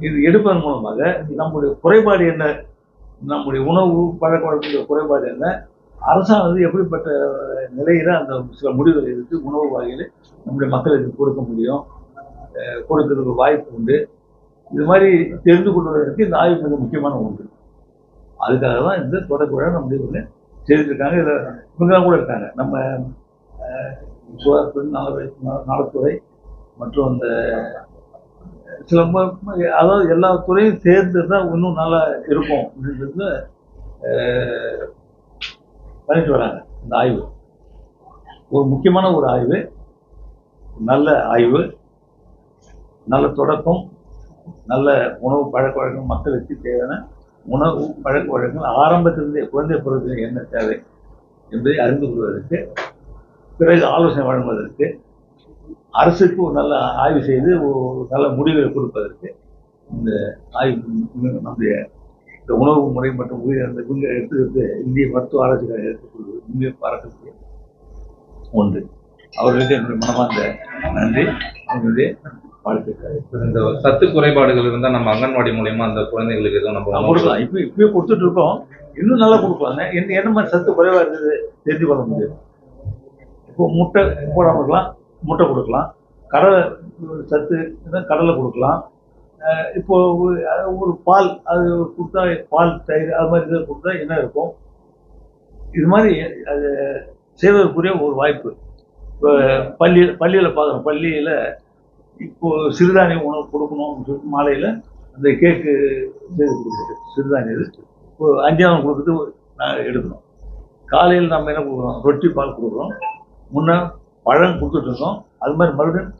இது எடுப்பதன் மூலமாக நம்முடைய குறைபாடு என்ன? நம்முடைய உணவு பழக்க வழக்கங்களுடைய குறைபாடு என்ன? அரசானது எப்படிப்பட்ட நிலையில அந்த சில முடிவுகள் எடுத்து உணவு வகையில் நம்முடைய மக்களுக்கு கொடுக்க முடியும் அஹ் கொடுக்கறதுக்கு வாய்ப்பு உண்டு. இது மாதிரி தெரிந்து கொள்வதற்கு இந்த ஆய்வு மிக முக்கியமான ஒன்று. அதுக்காக தான் இந்த தொடர்புடன் நம்ம முடிவுகளை செய்திருக்காங்க இதில் இவங்கெல்லாம் கூட இருக்காங்க. நம்ம சுகாதாரத்துறை நல நலத்துறை மற்றும் அந்த சில அதாவது எல்லா துறையும் சேர்ந்து தான் இன்னும் நல்லா இருக்கும் அப்படின்றது பண்ணிட்டு வராங்க இந்த ஆய்வு. ஒரு முக்கியமான ஒரு ஆய்வு நல்ல ஆய்வு நல்ல தொடக்கம் நல்ல உணவு பழக்க வழக்கம் மக்களுக்கு தேவையான உணவு பழக்க வழக்கங்கள் ஆரம்பத்திலிருந்தே குழந்தை பருவத்தில் என்ன தேவை என்பதை அறிந்து கொள்வதற்கு பிறகு ஆலோசனை வழங்குவதற்கு அரசுக்கு ஒரு நல்ல ஆய்வு செய்து ஒரு நல்ல முடிவுகளை கொடுப்பதற்கு இந்த ஆய்வு நம்முடைய இந்த உணவு முறை மற்றும் உயிரிழந்த இவங்க எடுத்துக்கிறது இந்திய மருத்துவ ஆராய்ச்சிகளை எடுத்துக்கொள்வது இந்திய பாராட்டக்கூடிய ஒன்று. அவர்களுக்கு என்னுடைய மனமார்ந்த நன்றி. அவங்களுடைய வாழ்த்துக்கள். இந்த சத்து குறைபாடுகள் இருந்தா நம்ம அங்கன்வாடி மூலியமா அந்த குழந்தைகளுக்கு எதுவும் நம்ம கொடுக்கலாம். இப்போ இப்பயே கொடுத்துட்டு இருக்கோம். இன்னும் நல்லா கொடுக்கலாம். என்ன என்ன மாதிரி சத்து குறைவா இருக்குது தெரிஞ்சு கொள்ள முடியும். இப்போ முட்டை போடாம இருக்கலாம். முட்டை கொடுக்கலாம். கடலை சத்து கடலை கொடுக்கலாம். இப்போ ஒரு- பால் அது கொடுத்தா பால் தயிர் அது மாதிரி இதை கொடுத்தா என்ன இருக்கும்? இது மாதிரி அது செய்வதற்குரிய ஒரு வாய்ப்பு. இப்போ பள்ளி பள்ளியில் பார்க்குறோம் பள்ளியில் இப்போ சிறுதானிய உணவு கொடுக்கணும் சொல்லிட்டு மாலையில் அந்த கேக்கு செய்து கொடுக்குறது சிறுதானியம் இது. இப்போ அஞ்சாவது கொடுக்குறது நாங்கள் எடுக்கணும். காலையில் நம்ம என்ன கொடுக்குறோம் ரொட்டி பால் கொடுக்குறோம் முன்ன பழம் கொடுத்துட்ருந்தோம் அது மாதிரி மறுபடியும்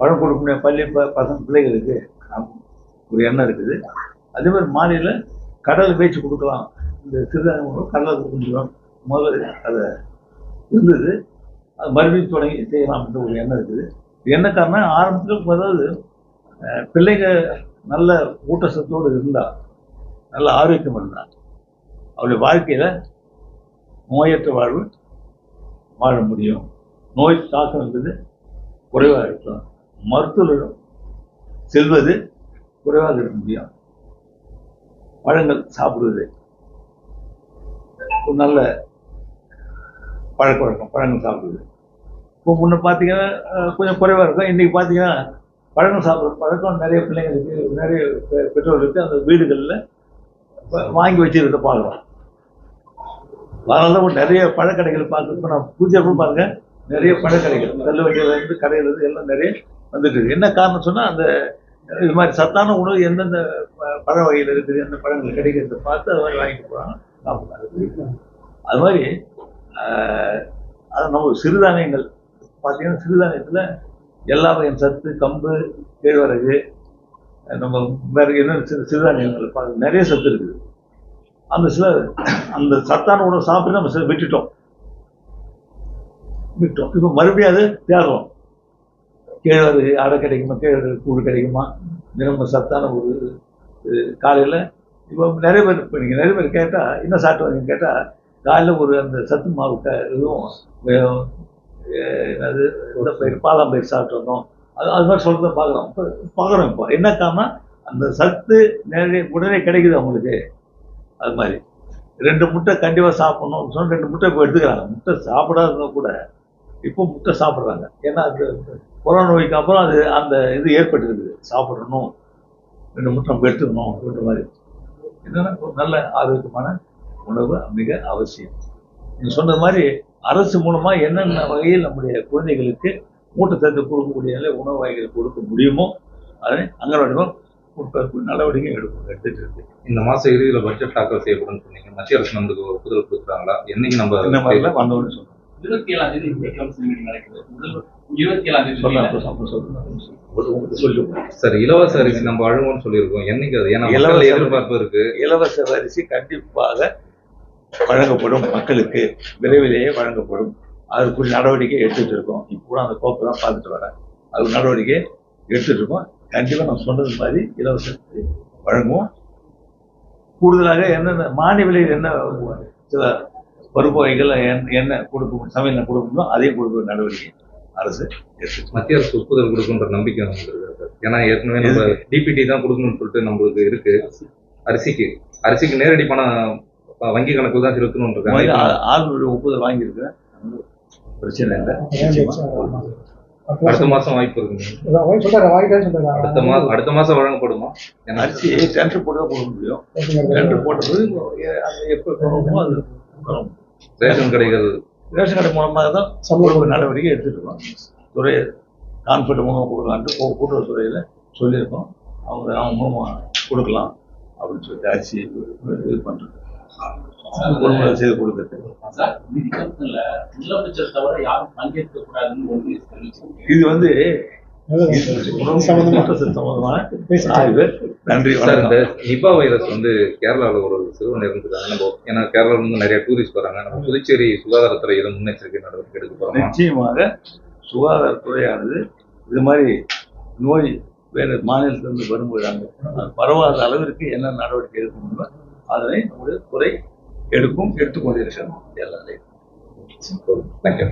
பழம் கொடுக்க முடியாது பள்ளி ப பசங்க பிள்ளைகளுக்கு. ஒரு எண்ணம் இருக்குது. அதே மாதிரி மாநில கடல் பேச்சு கொடுக்கலாம். இந்த சிறுதானியம் உணவு கடலை கொடுக்க முதல்ல அதை இருந்தது. அது மறுபடியும் தொடங்கி செய்யலாம் அப்படின்ற ஒரு எண்ணம் இருக்குது. என்ன காரணம் ஆரம்பத்தில் அதாவது பிள்ளைங்க நல்ல ஊட்டச்சத்தோடு இருந்தால் நல்ல ஆரோக்கியம் இருந்தால் அவருடைய வாழ்க்கையில் நோயற்ற வாழ்வு வாழ முடியும். நோய் தாக்கம் என்பது குறைவாக இருக்கும் மருத்துவரிடம் செல்வது குறைவாக இருக்க முடியும் பழங்கள் சாப்பிடுவது. ஒரு நல்ல பழக்க வழக்கம் பழங்கள் சாப்பிடுவது. இப்போ முன்ன பார்த்தீங்கன்னா கொஞ்சம் குறைவாக இருக்கும். இன்றைக்கி பார்த்தீங்கன்னா பழங்கள் சாப்பிட்ற பழக்கம் நிறைய பிள்ளைங்களுக்கு நிறைய பெ- பெற்றோர்களுக்கு அந்த வீடுகளில் வாங்கி வச்சுருக்க பார்க்குறோம் அதனால தான் நிறைய பழக்கடைகள் பார்க்க இப்போ நான் பூஜை கூட பாருங்க. நிறைய பழக்கடைகள் தள்ளு வண்டியிலேருந்து கடையிலேருந்து எல்லாம் நிறைய வந்துட்டு இருக்கு. என்ன காரணம் சொன்னால் அந்த இது மாதிரி சத்தான உணவு எந்தெந்த ப- பழ வகையில் இருக்குது எந்த பழங்கள் கிடைக்கிறது பார்த்து அது மாதிரி வாங்கிட்டு போகிறாங்க சாப்பிட்றாங்க அது மாதிரி அது நம்ம சிறுதானியங்கள். பார்த்தீங்கன்னா சிறுதானியத்தில் எல்லா வகையும் சத்து கம்பு கேழ்வரகு நம்ம வேறு என்ன சிறு சிறுதானியங்கள் பார்த்து நிறைய சத்து இருக்குது. அந்த சில அந்த சத்தான உணவு சாப்பிட்டு நம்ம சில விட்டுட்டோம். விட்டோம் இப்போ மறுபடியும் அது தேடுறோம். கேழ்வரகு அடை கிடைக்குமா கேழ்வரகு கூழ் கிடைக்குமா? தினமும் சத்தான ஒரு காலையில் இப்போ நிறைய பேர் இப்போ நீங்கள் நிறைய பேர் கேட்டால் என்ன சாப்பிட்டு கேட்டால் காலையில் ஒரு அந்த சத்து மாவு க இதுவும் வே- அஹ் அது கூட பயிர் சாப்பிட்டு வந்தோம். அது அது மாதிரி சொல்கிறத பார்க்குறோம். இப்போ பார்க்குறோம் இப்போ. என்ன காரணம் அந்த சத்து நிறைய உடனே கிடைக்குது அவங்களுக்கு. அது மாதிரி. ரெண்டு முட்டை கண்டிப்பாக சாப்பிடணும் சொன்னால் ரெண்டு முட்டை இப்போ எடுத்துக்கிறாங்க. முட்டை சாப்பிடாதவங்க கூட இப்போ முட்டை சாப்பிட்றாங்க. ஏன்னா அது கொரோனா நோய்க்கு அப்புறம் அது அந்த இது ஏற்பட்டுருக்குது. சாப்பிடணும் ரெண்டு முட்டை நம்ம எடுத்துக்கணும் அப்படின்ற மாதிரி. என்னன்னா ஒரு நல்ல ஆரோக்கியமான உணவு மிக அவசியம். நீங்க சொன்னது மாதிரி அரசு மூலமா என்னென்ன வகையில் நம்முடைய குழந்தைகளுக்கு ஊட்டச்சத்து கொடுக்கக்கூடிய நிலை உணவு வகைகள் கொடுக்க முடியுமோ அதை அங்கன்வாடிகள் கொடுப்பதற்கு நடவடிக்கை எடுக்கும் எடுத்துட்டு இருக்கு. இந்த மாசம் இறுதியில பட்ஜெட் தாக்கல் செய்யப்படும் சொன்னீங்க. மத்திய அரசு நம்மளுக்கு ஒப்புதல் கொடுக்குறாங்களா? என்னைக்கு இந்த நம்ம மாதிரிலாம் வந்தோன்னு சொன்னோம் இருபத்தி ஏழாம் தேதி நடக்குது. இருபத்தி ஏழாம் தேதி. சொல்லுங்க சார் இலவச அரிசி நம்ம வழங்குவோம்னு சொல்லியிருக்கோம். என்னைக்கு அது ஏன்னா இலவச. எதிர்பார்ப்பு இருக்கு. இலவச அரிசி கண்டிப்பாக வழங்கப்படும். மக்களுக்கு விரைவிலேயே வழங்கப்படும். அதற்குரிய நடவடிக்கை எடுத்துட்டு இருக்கோம். இப்போ அந்த கோப்பை தான் பார்த்துட்டு வரேன் அது நடவடிக்கை எடுத்துட்டு இருக்கோம். கண்டிப்பாக நான் சொன்னது மாதிரி இலவச அரிசி வழங்குவோம். கூடுதலாக என்னென்ன மானிய விலையில் என்ன சில பருப்பு வகைகள் என்ன- என்ன கொடுக்க சமையல் கொடுக்க முடியுமோ அதையும் கொடுக்க நடவடிக்கை அரசு மத்திய அரசு ஒப்புதல் கொடுக்குன்ற நம்பிக்கை இருக்கு ஏன்னா ஏற்கனவே நம்ம டிபிடி தான் கொடுக்கணும்னு சொல்லிட்டு நம்மளுக்கு இருக்கு. அரிசிக்கு அரிசிக்கு நேரடி பணம் வங்கி கணக்குல தான் செலுத்தணும்னு முதல்ல இருக்காங்க ஆ- ஆளுநருடைய ஒப்புதல் வாங்கியிருக்கிறேன். பிரச்சனை இல்லை. அடுத்த மாசம் வாய்ப்பு சொல்றாரு அடுத்த மாசம் அடுத்த மாசம் வழங்கப்படுமா? ஏன்னா அரிசி டெண்டர் போட்டு தான் கொடுக்க முடியும். டெண்டர் போட்டது அது எப்போ கொடுக்கணுமோ அது. ரேஷன் கடைகள். ரேஷன் கடை மூலமாக தான் சமூக நடவடிக்கை எடுத்துட்டு இருக்கோம். துறை கான்ஃபிடன்ட் மூலமாக கொடுக்கலான்ட்டு கூட்டுறவுத்துறையில் சொல்லியிருக்கோம். அவங்க அவங்க மூலமாக கொடுக்கலாம் அப்படின்னு சொல்லிட்டு அரிசி இது பண்ணுறது செய்து கொடுக்குறது. சார் நிதி கமிஷன்ல முதலமைச்சர் தவிர யாரும் பங்கேற்க கூடாதுன்னு ஒன்று தெரிவிச்சிருக்கீங்க இது வந்து நன்றி இந்த நிபா வைரஸ் வந்து கேரளாவில் ஒரு சிறுவன் இருந்துருக்காங்க நம்ம ஏன்னா கேரளால இருந்து நிறைய டூரிஸ்ட் வராங்க. நம்ம புதுச்சேரி சுகாதாரத்துறை இதை முன்னெச்சரிக்கை நடவடிக்கை எடுக்க போறோமா? நிச்சயமாக சுகாதாரத்துறையானது இது மாதிரி நோய் வேறு மாநிலத்திலிருந்து வரும்போது அங்கே பரவாத அளவிற்கு என்ன நடவடிக்கை எடுக்க முடியுமோ அதனை நம்முடைய துறை எடுக்கும் எடுத்துக்கொண்டிருக்கிறோம். எல்லாரையும் தேங்க்யூ